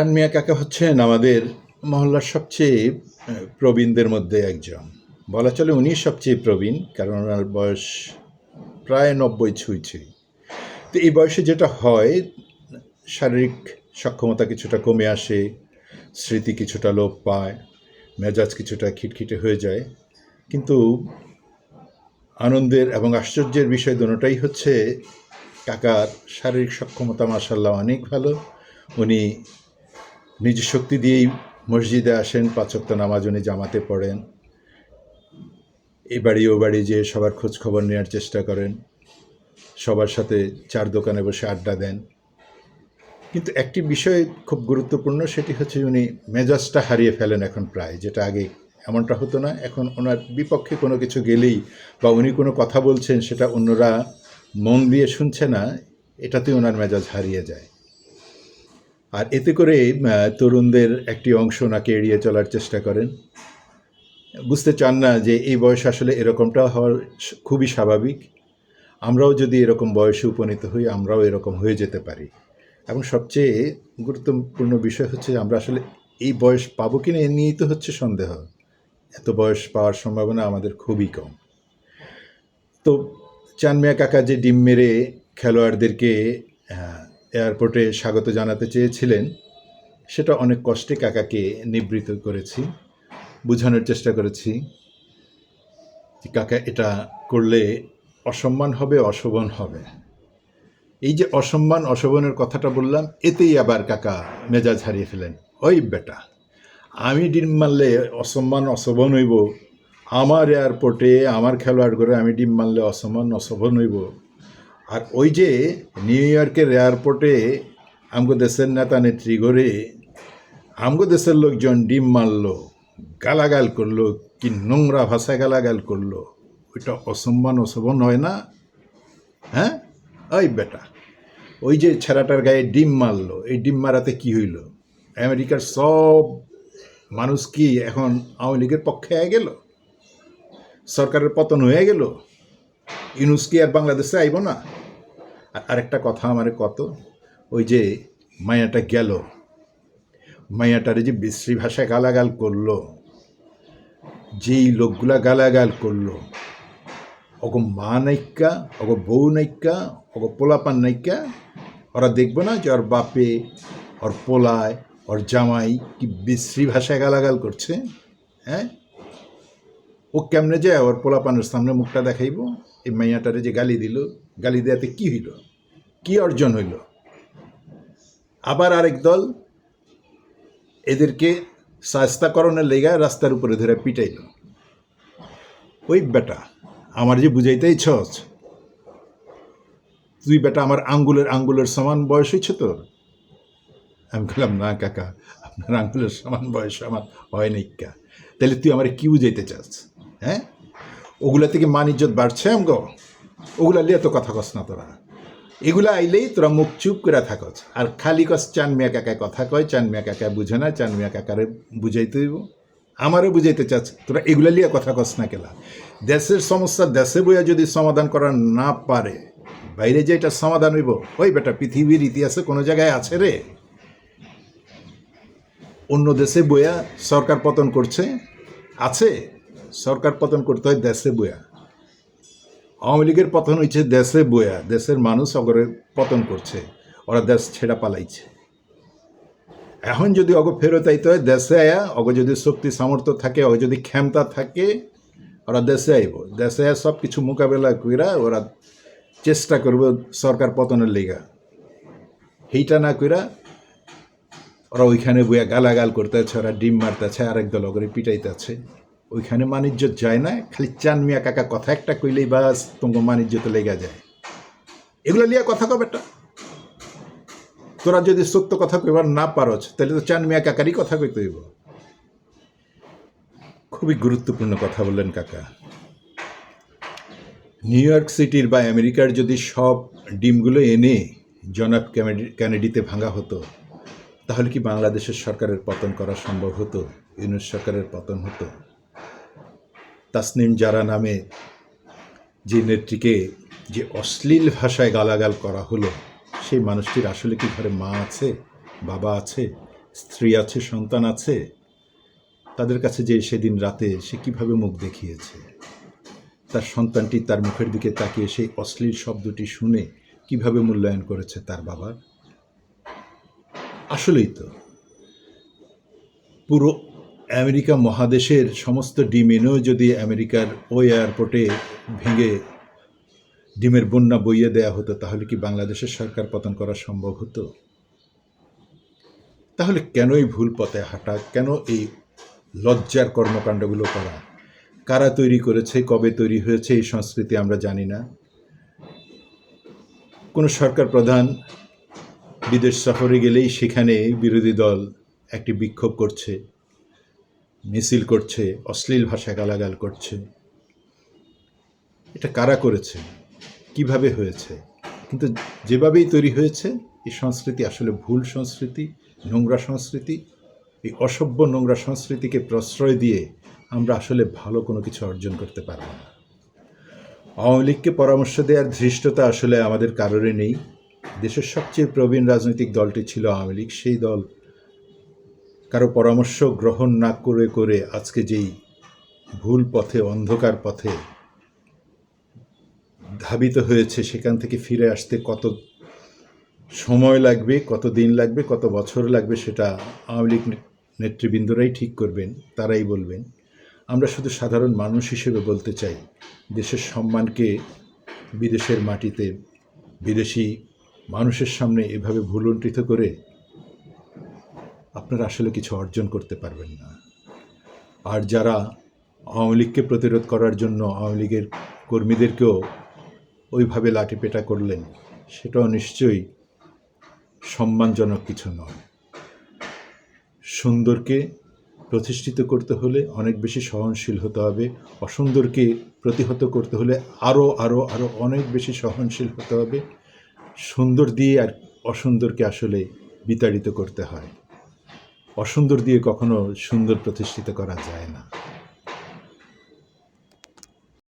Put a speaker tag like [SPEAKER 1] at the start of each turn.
[SPEAKER 1] খান মিয়া কাকা হচ্ছেন আমাদের মহল্লার সবচেয়ে প্রবীণদের মধ্যে একজন। বলা চলে উনি সবচেয়ে প্রবীণ, কারণ ওনার বয়স প্রায় নব্বই ছুঁই ছুঁই তো এই বয়সে যেটা হয়, শারীরিক সক্ষমতা কিছুটা কমে আসে, স্মৃতি কিছুটা লোপ পায়, মেজাজ কিছুটা খিটখিটে হয়ে যায়। কিন্তু আনন্দের এবং আশ্চর্যের বিষয় দুটোটাই হচ্ছে, কাকার শারীরিক সক্ষমতা মাসাল্লাহ অনেক ভালো। উনি নিজ শক্তি দিয়েই মসজিদে আসেন পাঁচক্ত নামাজ উনি জামাতে পড়েন। এই বাড়ি ও বাড়ি যেয়ে সবার খোঁজ খবর নেওয়ার চেষ্টা করেন। সবার সাথে চার দোকানে বসে আড্ডা দেন। কিন্তু একটি বিষয় খুব গুরুত্বপূর্ণ, সেটি হচ্ছে উনি মেজাজটা হারিয়ে ফেলেন এখন প্রায়, যেটা আগে এমনটা হতো না। এখন ওনার বিপক্ষে কোনো কিছু গেলেই বা উনি কোনো কথা বলছেন সেটা অন্যরা মন দিয়ে শুনছে না, এটাতেই ওনার মেজাজ হারিয়ে যায়। আর এতে করে তরুণদের একটি অংশ ওনাকে এড়িয়ে চলার চেষ্টা করেন। বুঝতে চান না যে এই বয়স আসলে এরকমটা হওয়ার খুবই স্বাভাবিক। আমরাও যদি এরকম বয়সে উপনীত হই, আমরাও এরকম হয়ে যেতে পারি। এবং সবচেয়ে গুরুত্বপূর্ণ বিষয় হচ্ছে আমরা আসলে এই বয়স পাবো কিনা এ নিয়েই তো হচ্ছে সন্দেহ। এত বয়স পাওয়ার সম্ভাবনা আমাদের খুবই কম। তো চানমিয়া কাকা যে ডিম মেরে খেলোয়াড়দেরকে এয়ারপোর্টে স্বাগত জানাতে চেয়েছিলেন। সেটা অনেক কষ্টে কাকাকে নিবৃত করেছি। বোঝানোর চেষ্টা করেছি যে কাকা, এটা করলে অসম্মান হবে, অশোভন হবে। এই যে অসম্মান, অশোভনের কথাটা বললাম, এতেই আবার কাকা মেজাজ হারিয়ে ফেলেন। ওই বেটা, আমি ডিম মারলে অসম্মান, অশোভন হইব। আমার এয়ারপোর্টে, আমার খেলোয়াড় করে আমি ডিম মারলে অসম্মান, অশোভন হইব। আর ওই যে নিউ ইয়র্কের এয়ারপোর্টে আমগো দেশের নেতা নেত্রী করে আমগো দেশের লোকজন ডিম মারলো, গালাগাল করল, কি নোংরা ভাষায় গালাগাল করল, ওইটা অসম্মান অশোভন হয় না? হ্যাঁ? ওই বেটা, ওই যে ছেঁড়াটার গায়ে ডিম মারলো, এই ডিম মারাতে কি হইল? আমেরিকার সব মানুষ কি এখন আওয়ামী লীগের পক্ষে হয়ে গেল? সরকারের পতন হয়ে গেল? ইউনুস কি আর বাংলাদেশে আইব না? আরেকটা কথা আমার কত? ওই যে মায়াটা গেল, মায়াটারে যে বিশ্রী ভাষায় গালাগাল করল, যেই লোকগুলা গালাগাল করল অগ মা নাইকা অগ বউ নাইকা অগ পোলাপান নাইকা, ওরা দেখব না যে ওর বাপে, ওর পোলায়, ওর জামাই কি বিশ্রী ভাষায় গালাগাল করছে? হ্যাঁ? ও কেমনে যায়? ওর পোলাপানের সামনে মুখটা দেখাইব? এই মাইয়াটারে যে গালি দিল গালি দেয়াতে কি হইল? কি অর্জন হইল? আবার আরেক দল এদেরকে শাস্তাকরণের লেগা রাস্তার উপরে ধরে পিটাইল। ওই বেটা, আমার যে বুঝাইতেই ছস, তুই বেটা আমার আঙ্গুলের আঙ্গুলের সমান বয়স হয়েছে তোর? আমি বললাম, না কাকা, আপনার আঙ্গুলের সমান বয়স আমার হয় নাইকা তাহলে তুই আমার কি বুঝাইতে চাস হ্যাঁ? ওগুলা থেকে মান ইজ্জত বাড়ছে আমগো? ওগুলা লিয়ে তো কথা কস না তোরা। এগুলা আইলেই তোরা মুখ চুপ করে থাকস। আর খালি কস, চান মিয়া কাকায় কথা কয়, চান মিয়া কাকা বুঝে না, চান মিয়া কাকারে বুঝাইতে হইব। আমারও বুঝাইতে চাচ্ছ তোরা এগুলা লিয়ে কথা কস না কেলা। দেশের সমস্যা দেশে বইয়া যদি সমাধান করা না পারে, বাইরে যে এটা সমাধান হইব, ওই বেটা পৃথিবীর ইতিহাসে কোনো জায়গায় আছে রে। অন্য দেশে বইয়া সরকার পতন করছে, আছে। সরকার পতন করতে হয় দেশে বইয়া। আওয়ামী লীগের পতন হয়েছে, দেশে বইয়া, দেশের মানুষ অগরে পতন করছে, ওরা দেশ ছেড়া পালাইছে। এখন যদি অগ ফেরত আইতে হয়, দেশে আয়া, অগ যদি শক্তি, সামর্থ্য থাকে, অগ যদি ক্ষমতা থাকে, ওরা দেশে আইব। দেশে আয়া সব কিছু মোকাবেলা কইরা ওরা চেষ্টা করব সরকার পতনের লেগা। সেইটা না কইরা ওরা ওইখানে বইয়া গালাগাল করতেছে, ওরা ডিম মারতেছে, আরেক দল করে পিটাইতেছে। ওইখানে মানিজ্য যায় না, খালি চান মিয়া কাকা কথা একটা কইলেই বাস তোমার মানিজ্যতে লেগে যায়। এগুলো লিয়া কথা কবে তোরা যদি সত্য কথা কইবার না পারছ তাহলে তো চান মিয়া কাকারই কথা কইতে হইব। খুবই গুরুত্বপূর্ণ কথা বললেন কাকা। নিউ ইয়র্ক সিটির বা আমেরিকার যদি সব ডিমগুলো এনে জনাব ক্যানেডি- ক্যানেডিতে ভাঙা হতো, তাহলে কি বাংলাদেশের সরকারের পতন করা সম্ভব হতো, ইউনুস সরকারের পতন হতো? তাসনিম জারা নামে যে নেত্রীকে যে অশ্লীল ভাষায় গালাগাল করা হলো, সেই মানুষটির আসলে কি ঘরে মা আছে, বাবা আছে, স্ত্রী আছে, সন্তান আছে? তাদের কাছে যে সেদিন রাতে সে কীভাবে মুখ দেখিয়েছে? তার সন্তানটি তার মুখের দিকে তাকিয়ে সেই অশ্লীল শব্দটি শুনে কীভাবে মূল্যায়ন করেছে তার বাবা আসলেই তো, পুরো আমেরিকা মহাদেশের সমস্ত ডিমেনও যদি আমেরিকার ওই এয়ারপোর্টে ভেঙে ডিমের বন্যা বইয়ে দেয়া হতো, তাহলে কি বাংলাদেশের সরকার পতন করা সম্ভব হতো? তাহলে কেন এই ভুল পথে হাঁটা? কেন এই লজ্জার কর্মকাণ্ডগুলো করা? কারা তৈরি করেছে? কবে তৈরি হয়েছে? এই সংস্কৃতি আমরা জানি না। কোনো সরকার প্রধান বিদেশ সফরে গেলেই সেখানে বিরোধী দল একটি বিক্ষোভ করছে। মিছিল করছে, অশ্লীল ভাষা গালাগাল করছে। এটা কারা করেছে? কীভাবে হয়েছে? কিন্তু যেভাবেই তৈরি হয়েছে, এই সংস্কৃতি আসলে ভুল সংস্কৃতি, নোংরা সংস্কৃতি, এই অসভ্য নোংরা সংস্কৃতিকে প্রশ্রয় দিয়ে আমরা আসলে ভালো কোনো কিছু অর্জন করতে পারব না। আওয়ামী লীগকে পরামর্শ দেওয়ার ধৃষ্টতা আসলে আমাদের কারোরই নেই। দেশের সবচেয়ে প্রবীণ রাজনৈতিক দলটি ছিল আওয়ামী লীগ। সেই দল কারও পরামর্শ গ্রহণ না করে করে আজকে যেই ভুল পথে, অন্ধকার পথে ধাবিত হয়েছে, সেখান থেকে ফিরে আসতে কত সময় লাগবে, কত দিন লাগবে, কত বছর লাগবে, সেটা আওয়ামী লীগ নেতৃবৃন্দরাই ঠিক করবেন, তারাই বলবেন। আমরা শুধু সাধারণ মানুষ হিসেবে বলতে চাই, দেশের সম্মানকে বিদেশের মাটিতে, বিদেশি মানুষের সামনে এভাবে ভুলুণ্ঠিত করে আপনারা আসলে কিছু অর্জন করতে পারবেন না। আর যারা আওয়ামী লীগকে প্রতিরোধ করার জন্য আওয়ামী লীগের কর্মীদেরকেও ওইভাবে লাঠিপেটা করলেন, সেটাও নিশ্চয়ই সম্মানজনক কিছু নয়। সুন্দরকে প্রতিষ্ঠিত করতে হলে অনেক বেশি সহনশীল হতে হবে, অসুন্দরকে প্রতিহত করতে হলে আরও আরও আরও অনেক বেশি সহনশীল হতে হবে। সুন্দর দিয়ে আর অসুন্দরকে আসলে বিতাড়িত করতে হয়। অসুন্দর দিয়ে কখনো সুন্দর প্রতিষ্ঠিত করা যায় না।